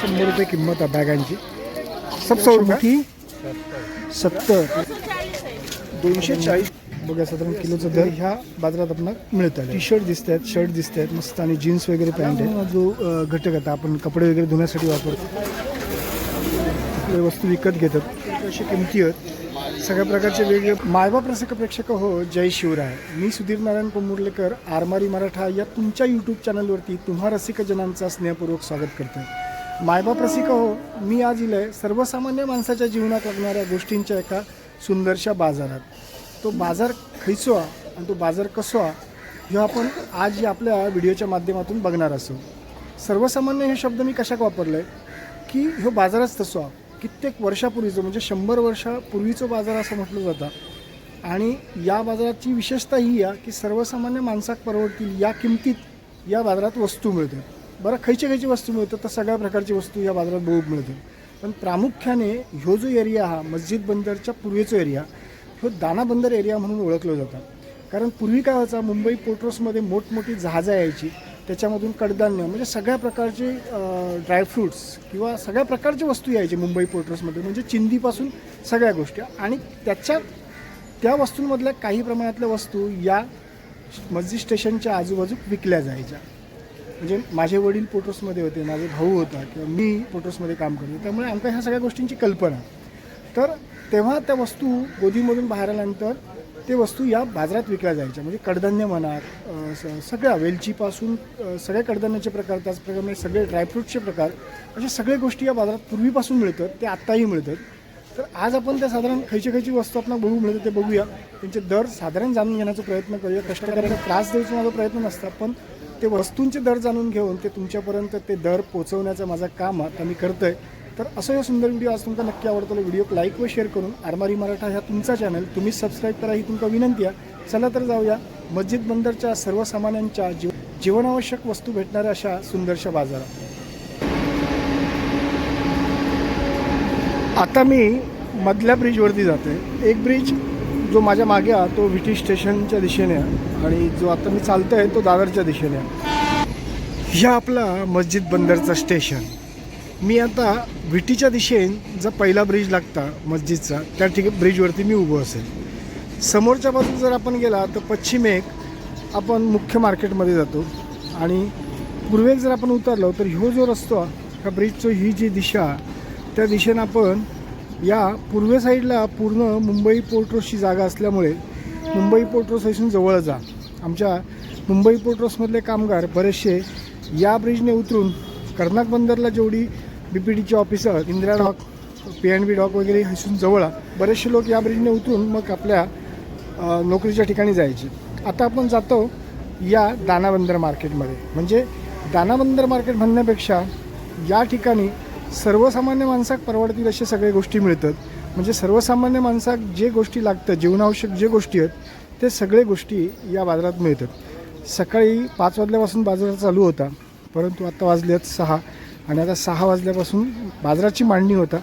शंभर रुपये किंमत आहे बॅगांची. सब सौ रुपये सत्तर. दोनशे चाळीस. बघा साधारण किलोचा दर ह्या बाजारात आपल्याला मिळतात टी शर्ट दिसत आहेत शर्ट दिसत आहेत मस्त आणि जीन्स वगैरे पॅन्ट आहे जो घटक आता आपण कपडे वगैरे धुण्यासाठी वापरतो. वस्तू विकत घेतात. अशी किमती आहेत. सगळ्या प्रकारचे वेगळे मायबाप रसिक प्रेक्षक हो जय शिवराय. मी सुधीर नारायण कोमुर्लेकर आरमारी मराठा या तुमच्या यूट्यूब चॅनलवरती तुम्हा रसिकजनांचा स्नेहपूर्वक स्वागत करतो मायबाप रसिक हो मी आज इलंय सर्वसामान्य माणसाच्या जीवनात लागणाऱ्या गोष्टींच्या एका सुंदरशा बाजारात. तो बाजार खैचो आणि तो बाजार कसो हा ह्यो आपण आज आपल्या व्हिडिओच्या माध्यमातून बघणार असो. सर्वसामान्य हे शब्द मी कशाक वापरले की ह्यो बाजारच तसो आहे कित्येक वर्षापूर्वीचं म्हणजे शंभर वर्षापूर्वीचं बाजार असं म्हटलं जातं. आणि या बाजाराची विशेषता ही आहे की सर्वसामान्य माणसाक परवडतील या किमतीत या बाजारात वस्तू मिळते बरं खयची खयची वस्तू मिळतात तर सगळ्या प्रकारची वस्तू या बाजारात बहुत मिळते पण प्रामुख्याने ह्यो जो एरिया हा मस्जिद बंदरच्या पूर्वेचा एरिया ह्यो दाना बंदर एरिया म्हणून ओळखलं जातं. कारण पूर्वी काय व्हायचा मुंबई पोर्ट्रोसमध्ये मोठमोठी जहाजं यायची त्याच्यामधून कडधान्य म्हणजे सगळ्या प्रकारचे ड्रायफ्रूट्स किंवा सगळ्या प्रकारच्या वस्तू यायचे मुंबई पोर्टर्समध्ये म्हणजे चिंदीपासून सगळ्या गोष्टी. आणि त्याच्या त्या वस्तूंमधल्या काही प्रमाणातल्या वस्तू या मस्जिद स्टेशनच्या आजूबाजू विकल्या जायच्या. म्हणजे माझे वडील पोटर्समध्ये होते माझे भाऊ होता किंवा मी पोटर्समध्ये काम करतो त्यामुळे आमका ह्या सगळ्या गोष्टींची कल्पना. तर तेव्हा त्या वस्तू गोदीमधून बाहेर आल्यानंतर ते वस्तू या बाजारात विकल्या जायच्या. म्हणजे कडधान्य म्हणा स- सगळ्या वेलचीपासून सगळ्या कडधान्याचे प्रकार त्याचप्रमाणे सगळे ड्रायफ्रूटचे प्रकार अशा सगळ्या गोष्टी या बाजारात पूर्वीपासून मिळतात ते आत्ताही मिळतात. तर आज आपण त्या साधारण खयची खयची वस्तू आपण बघू मिळतात ते बघूया. त्यांचे दर साधारण जाणून घेण्याचा प्रयत्न करूया. कष्टकऱ्यांना त्रास द्यायचा माझा प्रयत्न नसता पण ते वस्तूंचे दर जाणून घेऊन ते तुमच्यापर्यंत ते दर पोचवण्याचं माझं काम आता मी करतोय. तर असं हे सुंदर व्हिडिओ आज तुमचा नक्की आवडतो व्हिडिओ लाईक व शेअर करून आरमारी मराठा ह्या तुमचा चॅनल तुम्ही सबस्क्राईब करा ही तुमका विनंती आहे. चला तर जाऊया मस्जिद बंदरच्या सर्वसामान्यांच्या जीव जीवनावश्यक वस्तू भेटणाऱ्या अशा सुंदरशा बाजारात. आता मी मधल्या ब्रिजवरती जाते एक ब्रिज जो माझ्या मागे आहे तो व्हिटी स्टेशनच्या दिशेने आहे आणि जो आता मी चालतो आहे तो दादरच्या दिशेने आहे. ह्या आपला मस्जिद बंदरचा स्टेशन मी आता विटीच्या दिशेने जर पहिला ब्रिज लागता मस्जिदचा त्या ठिकाणी ब्रिजवरती मी उभं असेल. समोरच्या बाजूला जर आपण गेला तर पश्चिमेक आपण मुख्य मार्केटमध्ये जातो. आणि पूर्वेक जर आपण उतरलो तर ह्यो जो रस्तो आहे, ह्या ब्रिजचं ही जी दिशा त्या दिशेनं आपण या पूर्वे साईडला पूर्ण मुंबई पोर्ट रोडची जागा असल्यामुळे मुंबई पोर्ट रोड इथून जवळ जा. आमच्या मुंबई पोर्ट रोडमधले कामगार बरेचसे या ब्रिजने उतरून कर्नाक बंदरला जेवढी B P डीची officer Indira dock P N B dock वगैरे इथून जवळ बरेचसे लोक या ब्रिजने उतरून मग आपल्या नोकरीच्या ठिकाणी जायचे. आता आपण जातो या दानाबंदर मार्केटमध्ये. म्हणजे दानाबंदर मार्केट म्हणण्यापेक्षा या ठिकाणी सर्वसामान्य माणसाक परवडतील अशा सगळ्या गोष्टी मिळतात. म्हणजे सर्वसामान्य माणसाक जे गोष्टी लागतात जीवनावश्यक जे गोष्टी आहेत ते सगळे गोष्टी या बाजारात मिळतात. सकाळी पाच वाजल्यापासून बाजार चालू होता. परंतु आत्ता वाजले आहेत सहा. आणि आता सहा वाजल्यापासून बाजाराची मांडणी होता.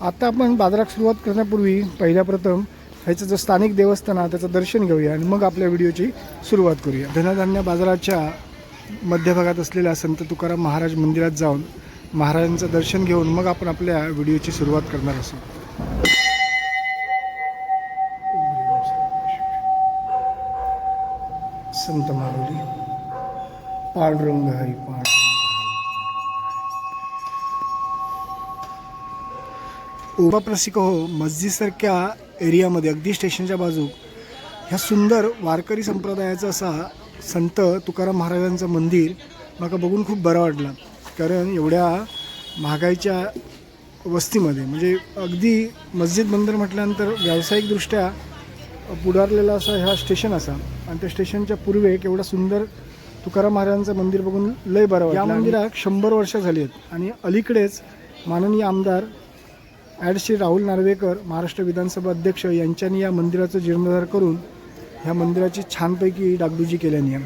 आता आपण बाजारात सुरुवात करण्यापूर्वी पहिल्या प्रथम ह्याचं जो स्थानिक देवस्थान आहे त्याचं दर्शन घेऊया आणि मग आपल्या व्हिडिओची सुरुवात करूया. धनधान्य बाजाराच्या मध्यभागात असलेल्या संत तुकाराम महाराज मंदिरात जाऊन महाराजांचं दर्शन घेऊन मग आपण आपल्या व्हिडिओची सुरुवात करणार असू. संत मारुली पांडुरंग हरी पांडुरंग. उपाप्रसिक हो मस्जिदसारख्या एरियामध्ये अगदी स्टेशनच्या बाजू ह्या सुंदर वारकरी संप्रदायाचा असा संत तुकाराम महाराजांचं मंदिर मला बघून खूप बरं वाटलं. कारण एवढ्या महागाईच्या वस्तीमध्ये म्हणजे अगदी मस्जिद बंदर म्हटल्यानंतर व्यावसायिकदृष्ट्या पुढारलेला असा ह्या स्टेशन असा. आणि त्या स्टेशनच्या पूर्वे एक एवढा सुंदर तुकाराम महाराजांचं मंदिर बघून लय बरं वाटलं. या मंदिरात शंभर वर्ष झाली आहेत. आणि अलीकडेच माननीय आमदार ॲड श्री राहुल नार्वेकर महाराष्ट्र विधानसभा अध्यक्ष यांच्यानी या मंदिराचं जीर्णोद्धार करून ह्या मंदिराची छानपैकी डागडुजी केल्याने.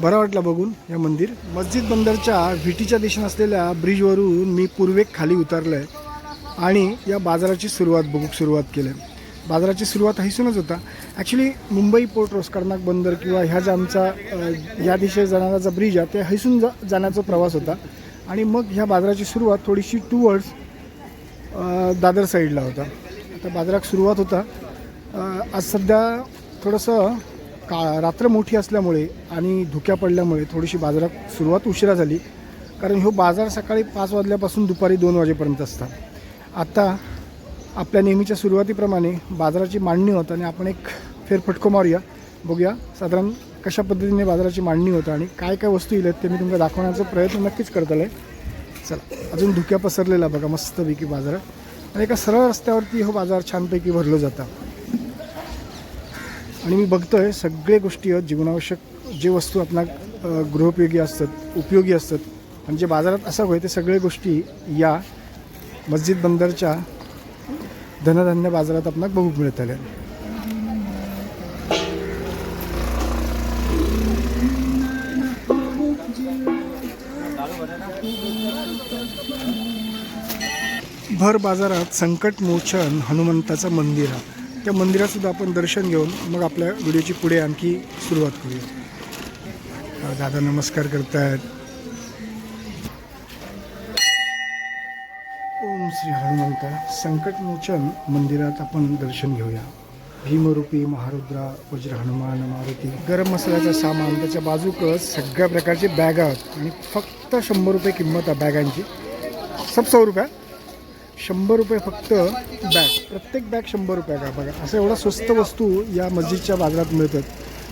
बरं वाटलं बघून या मंदिर. मस्जिद बंदरच्या व्हिटीच्या दिशेने असलेल्या ब्रिजवरून मी पूर्वेक खाली उतरलं आहे आणि या बाजाराची सुरुवात बघू सुरुवात केली. आहे बाजाराची सुरुवात हैसूनच होता. ॲक्च्युली मुंबई पोर्ट रोज कर्नाक बंदर किंवा ह्या ज्या आमचा या दिशेने जाणारा जा ब्रिज आहे ते हैसून जा जाण्याचा प्रवास होता. आणि मग ह्या बाजाराची सुरुवात थोडीशी टूवर्ड्स दादर साईडला होता. आता बाजारात सुरुवात होता. आज सध्या थोडंसं का रात्र मोठी असल्यामुळे आणि धुक्या पडल्यामुळे थोडीशी बाजारात सुरुवात उशिरा झाली. कारण ह्यो बाजार सकाळी पाच वाजल्यापासून दुपारी दोन वाजेपर्यंत असतात. आत्ता आपल्या नेहमीच्या सुरुवातीप्रमाणे बाजाराची मांडणी होतं आणि आपण एक फेरफटको मारूया. बघूया साधारण कशा पद्धतीने बाजाराची मांडणी होतं आणि काय काय वस्तू येईल ते मी तुम्हाला दाखवण्याचा प्रयत्न नक्कीच करतलं आहे चला अजून धुक्या पसरलेला बघा मस्तपैकी बाजार. आणि एका सरळ रस्त्यावरती हो बाजार छानपैकी भरलं जातं. आणि मी बघतोय सगळे गोष्टी आहेत जीवनावश्यक जे वस्तू आपल्या गृहोपयोगी असतात उपयोगी असतात. आणि जे बाजारात असं होय ते सगळे गोष्टी या मस्जिद बंदरच्या धनधान्य बाजारात आपणाक बघूक मिळत भर बाजारात संकटमोचन हनुमंताचं मंदिर आहे. त्या मंदिरातसुद्धा आपण दर्शन घेऊन मग आपल्या व्हिडिओची पुढे आणखी सुरुवात करूया. दादा नमस्कार करतायत. ओम श्री हनुमंता. संकटमोचन मंदिरात आपण दर्शन घेऊया. भीमरूपी महारुद्रा वज्र हनुमान मारुती. गरम मसाल्याचं सामान त्याच्या बाजूकच सगळ्या प्रकारचे बॅग आहेत. आणि फक्त शंभर रुपये किंमत आहे बॅगांची. सब सौ रुपया. शंभर रुपये फक्त बॅग. प्रत्येक बॅग शंभर रुपये का? बघा असं एवढा स्वस्त वस्तू या मस्जिदच्या बाजारात मिळतात.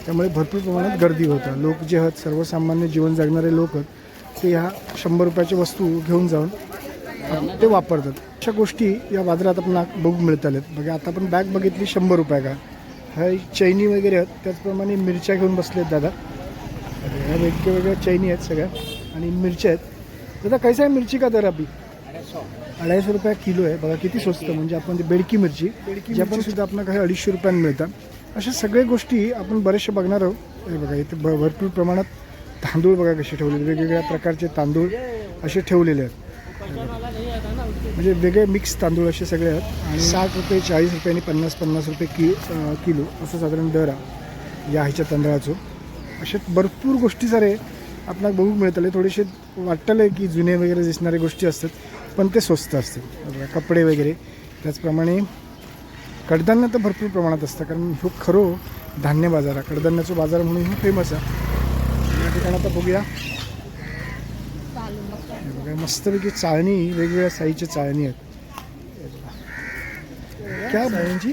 त्यामुळे भरपूर प्रमाणात गर्दी होतं लोक जे आहेत सर्वसामान्य जीवन जगणारे लोक आहेत ते ह्या शंभर रुपयाच्या वस्तू घेऊन जाऊन ते वापरतात. अशा गोष्टी या बाजारात आपण बघू मिळत आहेत बघा आता आपण बॅग बघितली शंभर रुपये का? ह्या चैनी वगैरे आहेत. त्याचप्रमाणे मिरच्या घेऊन बसलेत दादा. ह्या वेगवेगळ्या चैनी आहेत सगळ्या. आणि मिरच्या आहेत. दादा कैसा आहे मिरची का दर अभी? अडीचशे रुपये. किलो आहे. बघा किती स्वस्त म्हणजे आपण ती बेडकी मिरची जी आपण सुद्धा आपल्याला काही अडीचशे रुपयांनी मिळतात. अशा सगळ्या गोष्टी आपण बरेचशे बघणार आहोत. हे बघा इथे भ- भरपूर प्रमाणात तांदूळ बघा कसे ठेवलेले वेगवेगळ्या प्रकारचे तांदूळ असे ठेवलेले आहेत. म्हणजे वेगळे मिक्स तांदूळ असे सगळे आहेत. आणि साठ रुपये चाळीस रुपये आणि पन्नास पन्नास रुपये कि किलो असं साधारण दर आहे या ह्याच्या तांदळाचं. असे भरपूर गोष्टी सारे आपल्याला बघू मिळतले थोडेसे वाटतले की जुने वगैरे दिसणारे गोष्टी असतात. पण ते स्वस्त असते. कपडे वगैरे. त्याचप्रमाणे कडधान्य तर भरपूर प्रमाणात असतं कारण हो खरो धान्य बाजार आहे. कडधान्याचा बाजार म्हणून हो फेमस आहे. या ठिकाणी आता बघूया. बघा मस्तपैकी चाळणी वेगवेगळ्या साईजच्या चाळणी आहेत. क्या भाईंची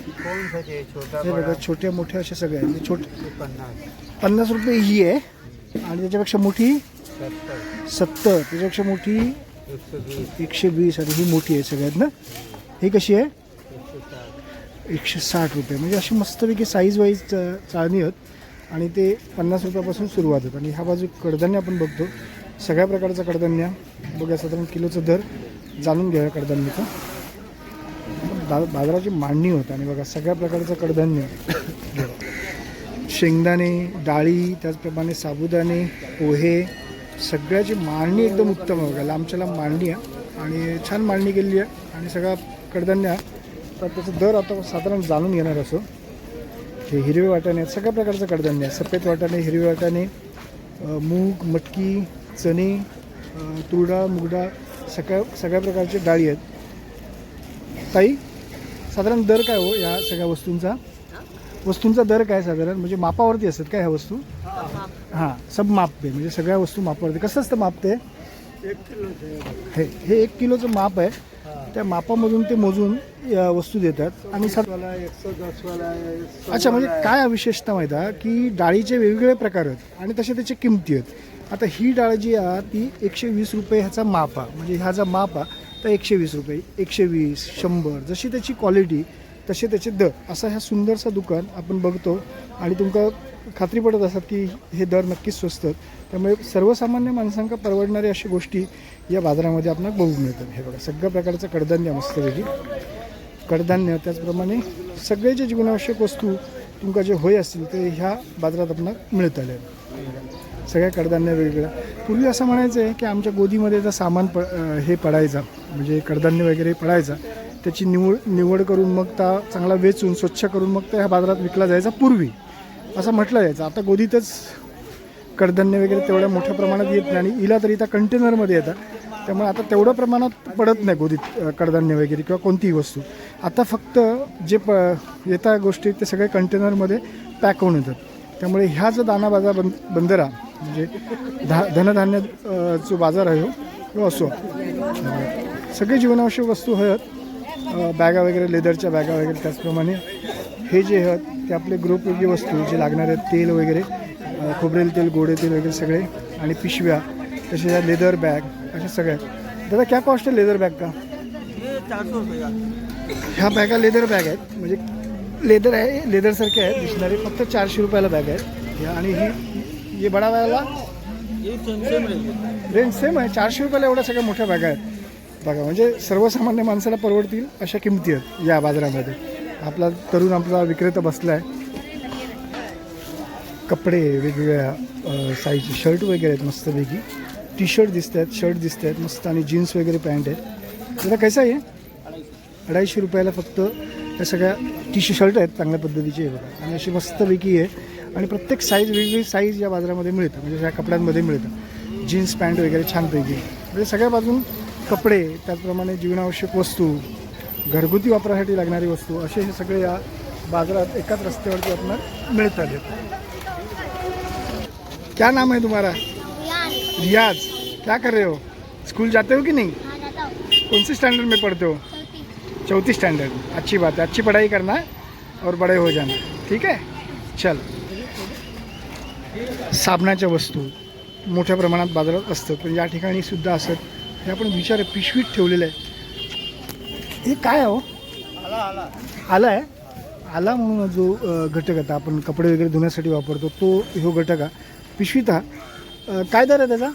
हे बघा छोट्या मोठ्या अशा सगळ्या आहेत. छोट पन्नास रुपये ही आहे. आणि त्याच्यापेक्षा मोठी सत्तर. त्याच्यापेक्षा मोठी एकशे वीस आणि ही मोठी आहे सगळ्यात ना? ही कशी आहे? एकशे साठ रुपये. म्हणजे अशी मस्तपैकी साईज वाईज चाळणी आहेत आणि ते पन्नास रुपयापासून सुरुवात होत आणि ह्या बाजू कडधान्य आपण बघतो. सगळ्या प्रकारचं कडधान्य. बघा साधारण किलोचं दर. जाणून घ्या कडधान्याचा. बा बाजाराची मांडणी होत आणि बघा सगळ्या प्रकारचं कडधान्य. शेंगदाणे डाळी त्याचप्रमाणे साबुदाणे पोहे सगळ्याची मांडणी एकदम उत्तम आहे बघा. लांबच्या लांब मांडणी आहे. आणि छान मांडणी केलेली आहे. आणि सगळा कडधान्य आहे. तर त्याचा दर आता साधारण जाणून घेणार असो. हे हिरवे वाटाणे आहेत. सगळ्या प्रकारचं कडधान्य आहे. सफेद वाटाणे हिरवे वाटाणे मूग मटकी चणे तुरडा मुगडा मुगडाळ सगळ्या सगळ्या प्रकारचे डाळी आहेत. ताई साधारण दर काय हो या सगळ्या वस्तूंचा? वस्तूंचा दर काय साधारण? म्हणजे मापावरती असतात काय ह्या वस्तू? हां सब माप आहे. म्हणजे सगळ्या वस्तू मापावरती. कसं असतं माप ते? हे हे एक किलोचं माप आहे. त्या मापामधून ते मोजून वस्तू देतात. आणि अच्छा म्हणजे काय विशेषता माहीत आहे? की डाळीचे वेगवेगळे प्रकार आहेत आणि तसे त्याचे किमती आहेत. आता ही डाळ जी आहे ती एकशे वीस रुपये ह्याचा माप आहे. म्हणजे ह्याचा माप आहे तर एकशे वीस रुपये एकशे वीस शंभर जशी त्याची क्वालिटी तसे त्याचे दर असा ह्या सुंदरसा दुकान आपण बघतो आणि तुमका खात्री पडत असतात की हे दर नक्कीच स्वस्त त्यामुळे सर्वसामान्य माणसांका परवडणाऱ्या अशा गोष्टी या बाजारामध्ये आपण बघू मिळतात. हे बघा सगळ्या प्रकारचं कडधान्य मस्तपैकी कडधान्य त्याचप्रमाणे सगळे जे जीवनावश्यक वस्तू तुमका जे होय असतील ते ह्या बाजारात आपण मिळत आले सगळ्या कडधान्य वेगवेगळ्या. पूर्वी असं म्हणायचं आहे की आमच्या गोदीमध्ये जर सामान प हे पडायचा म्हणजे कडधान्य वगैरे पडायचा त्याची निवड निवड करून मग त्या चांगला वेचून स्वच्छ करून मग त्या ह्या बाजारात विकला जायचा पूर्वी. असं म्हटलं जायचं. आता गोदीतच कडधान्य वगैरे तेवढ्या मोठ्या प्रमाणात येत नाही आणि इला तरी त्या कंटेनरमध्ये येतात. त्यामुळे आता तेवढ्या प्रमाणात पडत नाही गोदीत कडधान्य वगैरे किंवा कोणतीही वस्तू. आता फक्त जे प येत्या गोष्टी ते सगळे कंटेनरमध्ये पॅक होऊन येतात. त्यामुळे ह्या जो दाना बाजार बंद बंदरा म्हणजे धा धनधान्य जो बाजार आहे हो, तो असो. सगळे जीवनावश्यक वस्तू हयत. बॅगा वगैरे लेदरच्या बॅगा वगैरे त्याचप्रमाणे. हे जे आहेत ते आपले गृहोपयोगी वस्तू जे लागणार आहेत तेल वगैरे खोबरेल तेल गोडे तेल वगैरे सगळे आणि पिशव्या तसे ह्या लेदर बॅग अशा सगळ्या दादा क्या कॉस्ट आहे लेदर बॅग का? ह्या बॅगा लेदर बॅग आहेत. म्हणजे लेदर आहे लेदरसारखे आहेत दिसणारे फक्त चारशे रुपयाला बॅग आहेत. ह्या आणि ही ये बडा बॅगला रेंज सेम आहे. चारशे रुपयाला एवढ्या सगळ्या मोठ्या बॅगा आहेत. बघा म्हणजे सर्वसामान्य माणसाला परवडतील अशा किमती आहेत या बाजारामध्ये. आपला तरुण आपला विक्रेता बसला आहे कपडे वेगवेगळ्या साईजचे शर्ट वगैरे आहेत मस्तपैकी. टी शर्ट दिसत आहेत शर्ट दिसत आहेत मस्त आणि जीन्स वगैरे पॅन्ट आहेत. दादा कैसा आहे? अडीचशे रुपयाला फक्त या सगळ्या टी शर्ट आहेत चांगल्या पद्धतीचे. बघा आणि अशी मस्तपैकी आहे. आणि प्रत्येक साईज वेगवेगळी साईज या बाजारामध्ये मिळतं म्हणजे या कपड्यांमध्ये मिळतं जीन्स पॅन्ट वगैरे छानपैकी. म्हणजे सगळ्या बाजून कपडे त्याचप्रमाणे जीवनावश्यक वस्तू घरगुती वापरासाठी लागणारी वस्तू असे हे सगळे या बाजारात एकाच रस्त्यावरती आपल्याला मिळतात. क्या नाम है तुम्हारा? रियाज. क्या कर रहे हो? स्कूल जाते हो कि नहीं? कौन से स्टैंडर्ड में पढ़ते हो? चौथी. स्टैंडर्ड अच्छी बात है. अच्छी पढ़ाई करना और बड़े हो जाना. ठीक है? चल. साबणाच्या वस्तू मोठ्या प्रमाणात बाजारात असतात. पण या ठिकाणी सुद्धा असत हे आपण विचार पिशवीत ठेवलेलं आहे. हे काय हो? आला आहे. आला म्हणून जो घटक आता आपण कपडे वगैरे धुण्यासाठी वापरतो तो ह्यो घटक हा. पिशवीत हा. काय दर आहे त्याचा?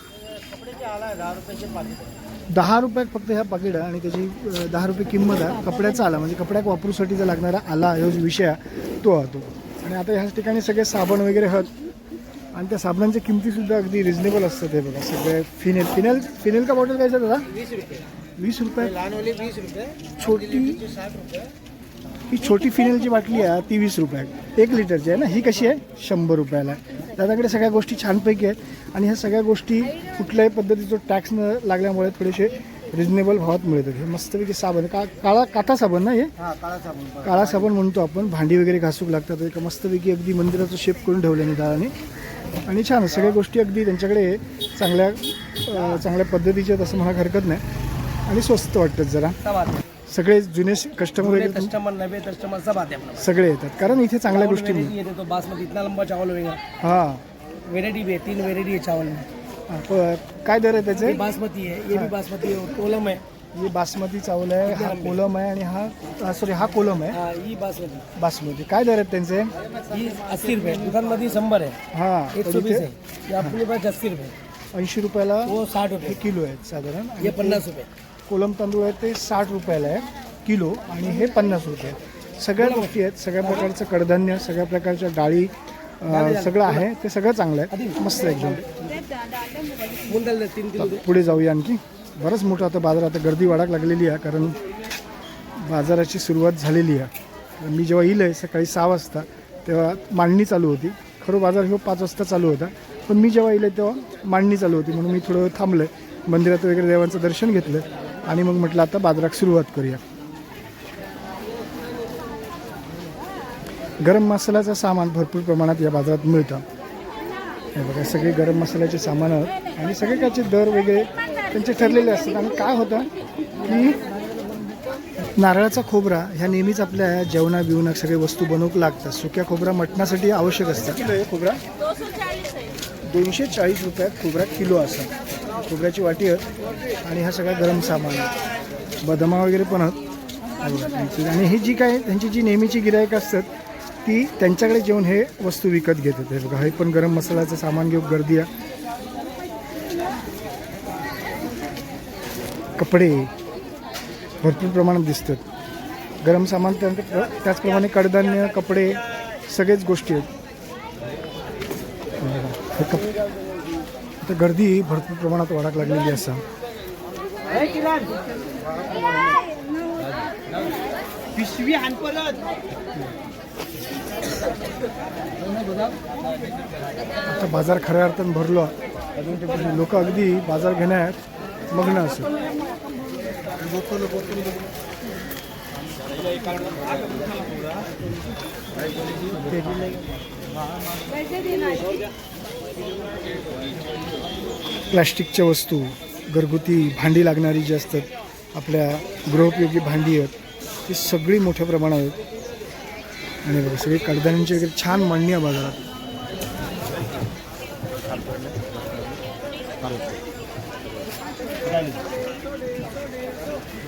दहा रुपयात फक्त ह्या पाकिट आणि त्याची दहा रुपये किंमत आहे. कपड्याचा आला म्हणजे कपड्याक वापरूसाठी जर लागणारा आला ह्यो जो विषय आहे तो आहे तो. आणि आता ह्याच ठिकाणी सगळे साबण वगैरे हत आणि त्या साबणांच्या किमतीसुद्धा अगदी रिजनेबल असतात हे बघा. सगळे फिनेल फिनेल फिनेल का बॉटल काय दादा वीस रुपये. वीस रुपये? रुपये छोटी रुपये. ही छोटी फिनेलची बाटली आहे ती वीस रुपयात एक लिटरची आहे ना? ही कशी आहे? शंभर रुपयाला. आहे दादाकडे सगळ्या गोष्टी छानपैकी आहेत आणि ह्या सगळ्या गोष्टी कुठल्याही पद्धतीचं टॅक्स न लागल्यामुळे थोडेसे रिजनेबल भावात मिळतात. हे मस्तपैकी साबण. का काळा काथा साबण ना हे? काळा साबण. काळा साबण म्हणतो आपण. भांडी वगैरे घासूक लागतात. एक मस्तपैकी अगदी मंदिराचं शेप करून ठेवलं निदाळाने आणि छान आहे. सगळ्या गोष्टी अगदी त्यांच्याकडे चांगल्या चांगल्या पद्धतीच्या आहेत असं म्हणा हरकत नाही. आणि स्वस्त वाटतात जरा. सगळे जुने कस्टमर वगैरे कस्टमर नवे कस्टमर सब आते सगळे येतात. कारण इथे चांगल्या गोष्टी मिळतात. बासमती. इतना लंबा चावल होगा हां. वेरायटी भी है तीन वेरायटी है चावल. में काय दर आहे त्याचे? बासमती है ये भी बासमती है कोलम है हे बासमती चावल आहे हा कोलम आहे आणि हा सॉरी हा कोलम आहे. हाँ बासमती. बासमती. काय दर आहेत त्यांचे? अस्सी रुपये. दुकान मधी शंबर है हां एक सौ बीस है ये अपने पास अस्सी रुपये. ऐंशी रुपयाला वो साठ हे रुपये किलो आहेत साधारण. ते पन्नास रुपये. कोलम तांदूळ आहेत ते साठ रुपयाला आहे किलो आणि हे पन्नास रुपये. सगळ्या गोष्टी आहेत. सगळ्या प्रकारचं कडधान्य सगळ्या प्रकारच्या डाळी अं, सगळं आहे. ते सगळं चांगलं आहे. मस्त आहे एकदम. तीन किलो पुढे जाऊया आणखी. बरंच मोठं आता बाजार आता गर्दी वाढाक लागलेली आहे कारण बाजाराची सुरुवात झालेली आहे. मी जेव्हा येईल आहे सकाळी सहा वाजता तेव्हा मांडणी चालू होती. खरं बाजार हे पाच वाजता चालू होता. पण मी जेव्हा येईल तेव्हा मांडणी चालू होती. म्हणून मी थोडं थांबलं मंदिरात वगैरे देवांचं दर्शन घेतलं आणि मग म्हटलं आता बाजारात सुरुवात करूया. गरम मसाल्याचं सामान भरपूर प्रमाणात या बाजारात मिळतं. हे बघा सगळे गरम मसाल्याचे सामान आहेत. आणि सगळे त्याचे दर वगैरे त्यांचे ठरलेले असतात. आणि काय होतं की नारळाचा खोबरा ह्या नेहमीच आपल्या जेवणा बिवणा सगळे वस्तू बनवू लागतात. सुक्या खोबरा मटणासाठी आवश्यक असतं किलो आहे खोबरा? दोनशे चाळीस रुपयात खोबरा किलो असा. खोबऱ्याची वाटी आहे. आणि हा सगळा गरम सामान आहे. बदामा वगैरे पण आहेत. आणि ही जी काय त्यांची जी नेहमीची गिरायक असतात ती त्यांच्याकडे जेवण हे वस्तू विकत घेतात. हे बघा हे पण गरम मसाल्याचं सामान घेऊन गर्दी आहे. कपडे भरपूर प्रमाणात दिसतात. गरम सामान त्यानंतर त्याचप्रमाणे कडधान्य कपडे सगळेच गोष्टी आहेत. कप आता गर्दी भरपूर प्रमाणात वाढाक लागलेली असा. पिशवी आता बाजार खऱ्या अर्थानं भरलो. लोक अगदी बाजार घेण्यात मग्न असेल प्लॅस्टिकच्या वस्तू घरगुती भांडी लागणारी जी असतात आपल्या गृहोपयोगी भांडी आहेत ती सगळी मोठ्या प्रमाणात आहेत आणि बघा सगळी कडधान्यांची वगैरे छान मांडणी आहे बाजारात.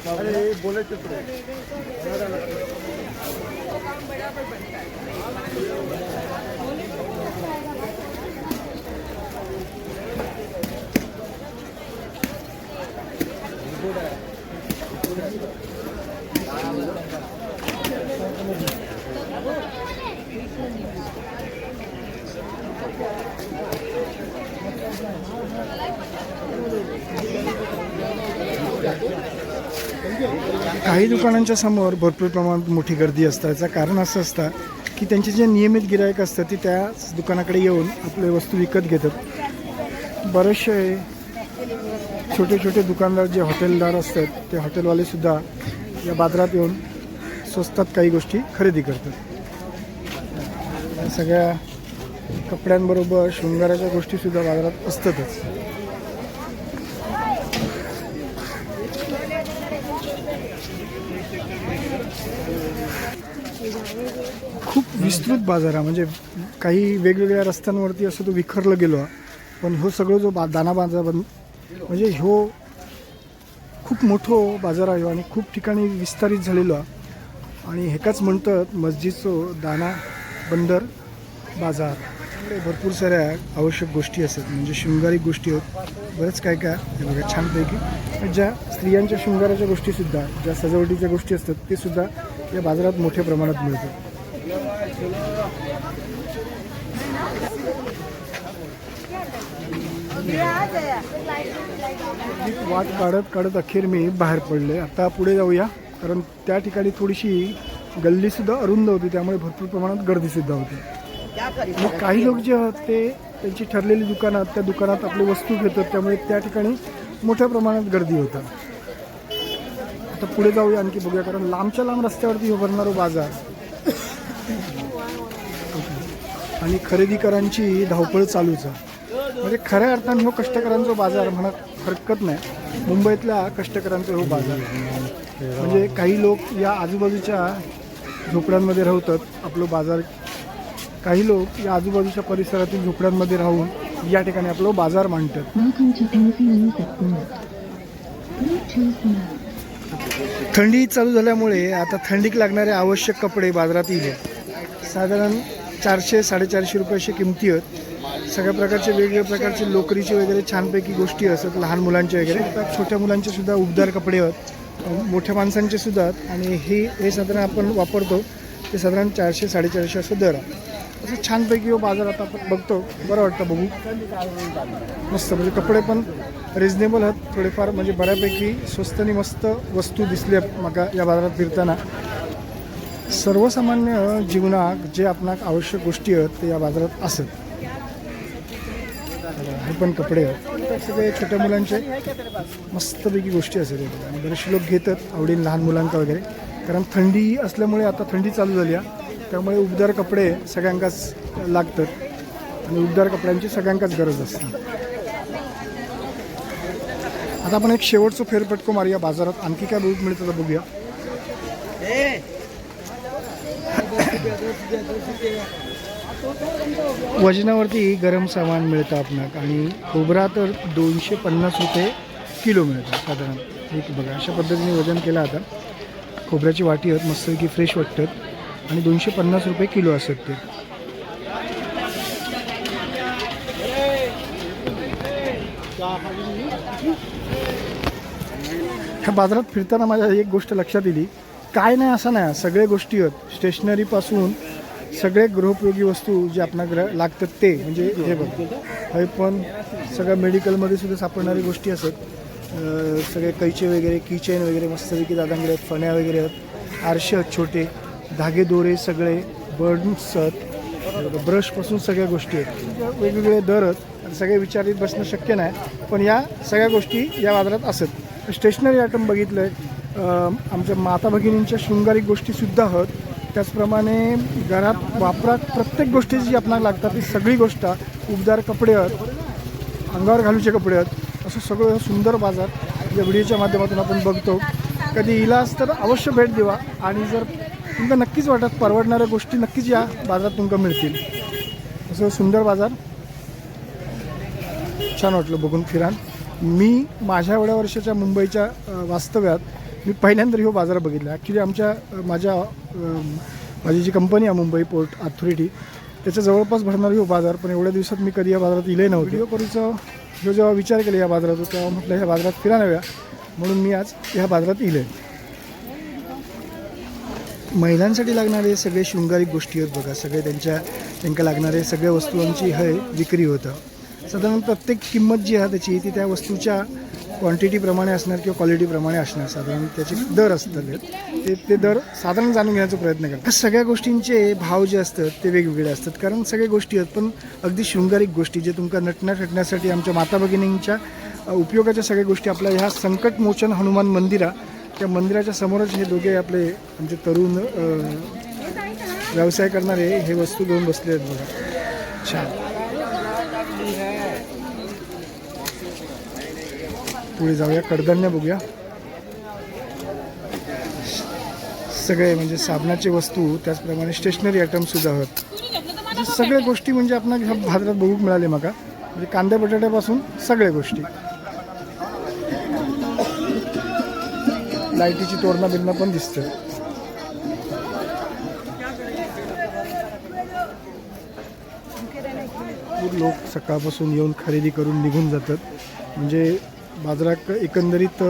अरे ये बोले तो काम बराबर बनता है काही दुकानांच्या समोर भरपूर प्रमाणात मोठी गर्दी असतं याचं कारण असं असतं की त्यांचे जे नियमित गिरायक असतात ते त्याच दुकानाकडे येऊन आपले वस्तू विकत घेतात. बरेचसे छोटे छोटे दुकानदार जे हॉटेलदार असतात ते हॉटेलवालेसुद्धा या बाजारात येऊन स्वस्तात काही गोष्टी खरेदी करतात. सगळ्या कपड्यांबरोबर शृंगाराच्या गोष्टीसुद्धा बाजारात असतातच. विस्तृत बाजार आहे म्हणजे काही वेगवेगळ्या रस्त्यांवरती असं तो विखरलं गेलो पण हो सगळं जो बा दाना बाजार बन- म्हणजे ह्यो खूप मोठो बाजार आहे आणि खूप ठिकाणी विस्तारित झालेलो. आहे आणि हेकाच म्हणतात मस्जिदचो दाना बंदर बाजार. भरपूर साऱ्या आवश्यक गोष्टी असतात म्हणजे शृंगारिक गोष्टी आहेत बरंच काय काय हे बघा छानपैकी. ज्या स्त्रियांच्या शृंगाराच्या गोष्टीसुद्धा ज्या सजावटीच्या गोष्टी असतात ते सुद्धा या बाजारात मोठ्या प्रमाणात मिळतात. वाट काढत काढत अखेर मी बाहेर पडले. आता पुढे जाऊया कारण त्या ठिकाणी थोडीशी गल्लीसुद्धा अरुंद होती त्यामुळे भरपूर प्रमाणात गर्दीसुद्धा होती. मग काही लोक जे आहेत ते त्यांची ठरलेली दुकानं आहेत त्या दुकानात आपली वस्तू घेतात त्यामुळे त्या ठिकाणी मोठ्या प्रमाणात गर्दी होतात आता पुढे जाऊया आणखी बघूया कारण लांबच्या लांब रस्त्यावरती उभारणारा बाजार. आणि खरेदीकरांची धावपळ चालूच आहे. म्हणजे खऱ्या अर्थाने हो कष्टकऱ्यांचा बाजार म्हणत हरकत नाही. मुंबईतल्या कष्टकऱ्यांचा हो बाजार म्हणजे काही लोक या आजूबाजूच्या झोपड्यांमध्ये राहतात. आपलं बाजार काही लोक या आजूबाजूच्या परिसरातील झोपड्यांमध्ये राहून या ठिकाणी आपलं बाजार मांडतात. Mode. थंडी चालू झाल्यामुळे आता थंडीक लागणारे आवश्यक कपडे बाजारात येईल. साधारण चारशे साडेचारशे रुपये अशी किमती आहेत. सगळ्या प्रकारचे वेगवेगळ्या प्रकारचे लोकरीचे वगैरे छानपैकी गोष्टी असतात लहान मुलांचे वगैरे. छोट्या मुलांचे सुद्धा उबदार कपडे आहेत. मोठ्या माणसांचे सुद्धा आहेत. आणि हे हे साधारण आपण वापरतो ते साधारण चारशे साडेचारशे असं दर आहे. असं छानपैकी हो बाजार आता आपण बघतो. बरं वाटतं बघू. मस्त म्हणजे कपडे पण रिजनेबल आहेत. थोडेफार म्हणजे बऱ्यापैकी स्वस्त आणि मस्त वस्तू दिसल्या माका या बाजारात फिरताना. सर्वसामान्य जीवनाक जे आपणाक आवश्यक गोष्टी आहेत ते या बाजारात असत. हे पण कपडे आहेत. सगळे छोट्या मुलांचे मस्तपैकी गोष्टी असतात आणि बरेचसे लोक घेतात आवडीन लहान मुलांका वगैरे. कारण थंडी असल्यामुळे आता थंडी चालू झाली आहे. त्यामुळे उबदार कपडे सगळ्यांकाच लागतात. आणि उबदार कपड्यांची सगळ्यांकाच गरज असते. आता आपण एक शेवटचं फेरपटको मारूया बाजारात. आणखी काय बघ मिळतं बघूया. वजनावरती गरम सामान मिळतं आपणाक आणि खोबरा तर दोनशे पन्नास रुपये किलो मिळतं साधारण. ठीक बघा अशा पद्धतीने वजन केलं आता. खोबऱ्याची वाटी आहेत मस्तपैकी फ्रेश वाटतात आणि दोनशे पन्नास रुपये किलो असतात ते. ह्या बाजारात फिरताना माझ्या एक गोष्ट लक्षात येईल काय नाही असं नाही. सगळे गोष्टी आहेत. स्टेशनरीपासून सगळे गृहोपयोगी वस्तू जे आपल्याला लागतात ते म्हणजे हे बघ. हे पण सगळ्या मेडिकलमध्ये सुद्धा सापडणारी गोष्टी असत सगळे कैचे वगैरे किचेन वगैरे मस्तपैकी दादांकडे आहेत फण्या वगैरे आहेत. आरशे आहेत छोटे. धागे दोरे सगळे बर्ड्स आहेत. ब्रशपासून सगळ्या गोष्टी आहेत. वेगवेगळे दर आहेत. सगळे विचारित बसणं शक्य नाही पण या सगळ्या गोष्टी या बाजारात असत. स्टेशनरी आयटम बघितलं आहे आमच्या माता भगिनींच्या शृंगारिक गोष्टीसुद्धा आहोत त्याचप्रमाणे घरात वापरात प्रत्येक गोष्टी जी आपणाला लागतात ती सगळी गोष्ट उबदार कपडे आहेत अंगावर घालूचे कपडे आहेत असं सगळं सुंदर बाजार या व्हिडिओच्या माध्यमातून आपण बघतो. कधी इलाज तर अवश्य भेट देवा आणि जर तुमका नक्कीच वाटत परवडणाऱ्या गोष्टी नक्कीच या बाजारात तुमका मिळतील. असं सुंदर बाजार. छान वाटलं बघून फिरान. मी माझ्या एवढ्या वर्षाच्या मुंबईच्या वास्तव्यात मी पहिल्यांदा हो बाजार बघितला. ॲक्च्युली आमच्या माझ्या माझी जी कंपनी आहे मुंबई पोर्ट अथॉरिटी त्याच्या जवळपास भरणार हो बाजार पण एवढ्या दिवसात मी कधी या बाजारात इले नव्हते. व्हिडिओ करूचा ह्यो जेव्हा विचार केला या बाजाराचा तेव्हा म्हटलं ह्या बाजारात फिरा नव्या म्हणून मी आज ह्या बाजारात इले. महिलांसाठी लागणारे सगळे शृंगारिक गोष्टी आहेत बघा. सगळे त्यांच्या त्यांना लागणारे सगळ्या वस्तूंची हे विक्री होतं. साधारण प्रत्येक किंमत जी आहे त्याची ती त्या वस्तूच्या क्वांटिटीप्रमाणे असणार किंवा क्वालिटीप्रमाणे असणार साधारण त्याचे दर असतात ते. ते दर साधारण जाणून घेण्याचा प्रयत्न करतात सगळ्या गोष्टींचे भाव जे असतात ते वेगवेगळे असतात. कारण सगळ्या गोष्टी आहेत पण अगदी शृंगारिक गोष्टी जे तुमका नटण्या ठटण्यासाठी आमच्या माता भगिनींच्या उपयोगाच्या सगळ्या गोष्टी आपल्या ह्या संकटमोचन हनुमान मंदिरा त्या मंदिराच्या समोरच हे दोघे आपले आमचे तरुण व्यवसाय करणारे हे वस्तू घेऊन बसले आहेत बघा. छान. पुढे जाऊया. कडधान्य बघूया. सगळे म्हणजे साबणाचे वस्तू त्याचप्रमाणे स्टेशनरी आयटमसुद्धा आहेत सगळ्या गोष्टी म्हणजे आपण ह्या बाजारात बघूक मिळाले माका. म्हणजे कांद्या बटाट्यापासून सगळ्या गोष्टी. लाईटीची तोरणं बिरणं पण दिसतं. लोक सकाळपासून येऊन खरेदी करून निघून जातात. म्हणजे बाजारात एकंदरीत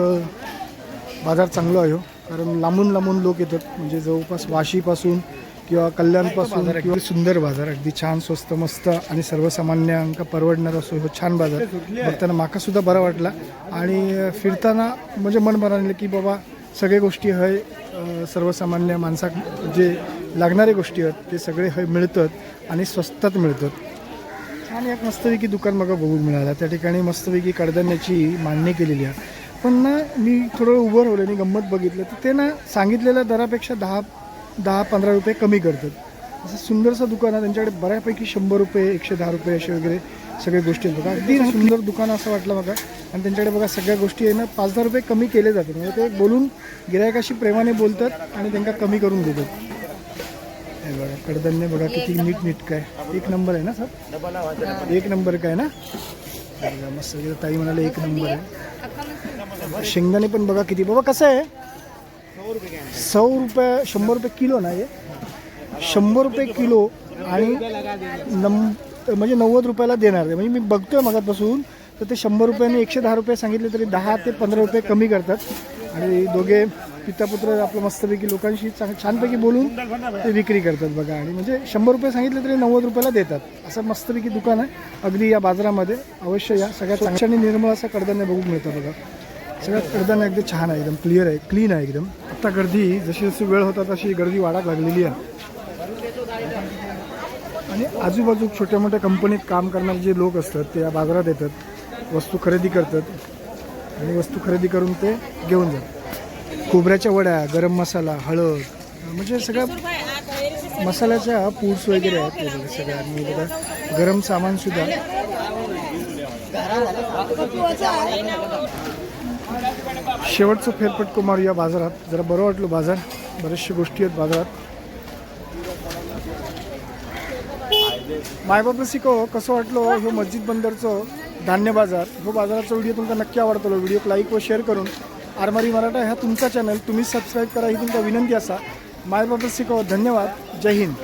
बाजार चांगला आहे हो. कारण लांबून लांबून लोक येतात. म्हणजे जवळपास वाशीपासून किंवा कल्याणपासून किंवा सुंदर बाजार अगदी छान स्वस्त मस्त आणि सर्वसामान्यांका परवडणार असो हो छान बाजार. बघताना माका सुद्धा बरा वाटला. आणि फिरताना म्हणजे मन बरं की बाबा सगळे गोष्टी हय सर्वसामान्य माणसाक जे लागणारे गोष्टी आहेत ते सगळे हय मिळतात आणि स्वस्तात मिळतात. छान एक मस्तपैकी दुकान बघा बघून मिळालं. त्या ठिकाणी मस्तपैकी कडधान्याची मांडणी केलेली आहे. पण ना मी थोडं उभं राहिलं आणि गंमत बघितलं तर ते ना सांगितलेल्या दरापेक्षा दहा दहा पंधरा रुपये कमी करतात. असं सुंदरसं दुकान आहे. त्यांच्याकडे बऱ्यापैकी शंभर रुपये एकशे दहा रुपये असे वगैरे सगळ्या गोष्टी आहेत बघा. अगदी सुंदर दुकान असं वाटलं बघा. आणि त्यांच्याकडे बघा सगळ्या गोष्टी आहे ना पाच दहा रुपये कमी केले जातात. म्हणजे ते बोलून गिरायकाशी प्रेमाने बोलतात आणि त्यांना कमी करून देतात. हे बघा कडधान्य बघा किती नीट नीट काय. एक नंबर आहे ना सर? एक नंबर काय ना? मस्त ताई म्हणाले एक नंबर आहे. शेंगदाणे पण बघा किती बाबा कसं आहे? सौ रुपये शंभर रुपये किलो ना हे? शंभर रुपये किलो आणि नम म्हणजे नव्वद रुपयाला देणार आहे. म्हणजे मी बघतोय मगातपासून तर ते शंभर रुपयाने एकशे दहा रुपये सांगितले तरी दहा ते पंधरा रुपये कमी करतात. आणि दोघे पितापुत्र आपलं मस्तपैकी लोकांशी चांग छानपैकी बोलून ते विक्री करतात बघा. आणि म्हणजे शंभर रुपये सांगितले तरी नव्वद रुपयाला देतात. असं मस्तपैकी दुकान आहे. अगदी या बाजारामध्ये अवश्य या. सगळ्यात स्वच्छ आणि निर्मळ असं कडधान्य बघून मिळतं बघा. सगळ्यात कडधान्य अगदी छान आहे. एकदम क्लिअर आहे. क्लीन आहे एकदम. आत्ता गर्दी जशी जशी वेळ होता तशी गर्दी वाढत लागलेली आहे. आणि आजूबाजू छोट्या मोठ्या कंपनीत काम करणारे जे लोक असतात ते या बाजारात येतात. वस्तू खरेदी करतात. आणि वस्तू खरेदी करून ते घेऊन जातात. खोबऱ्याच्या वड्या गरम मसाला हळद म्हणजे सगळ्या मसाल्याच्या पूड्स वगैरे आहेत सगळ्या. आणि बघा गरम सामान सुद्धा. शेवटचं फेरफटको मारू या बाजारात. जरा बरं वाटलं बाजार. बऱ्याचशा गोष्टी आहेत बाजारात. मायबाप शिको कसं वाटलं हो मस्जिद बंदरचं धान्य बाजार? हो बाजाराचा व्हिडिओ तुमका नक्की आवडतो. व्हिडिओ लाईक व शेअर करून आरमारी मराठा ह्या तुमचा चॅनल तुम्ही सबस्क्राईब करा ही तुमका विनंती असा. मायबाप शिकवा. धन्यवाद. जय हिंद.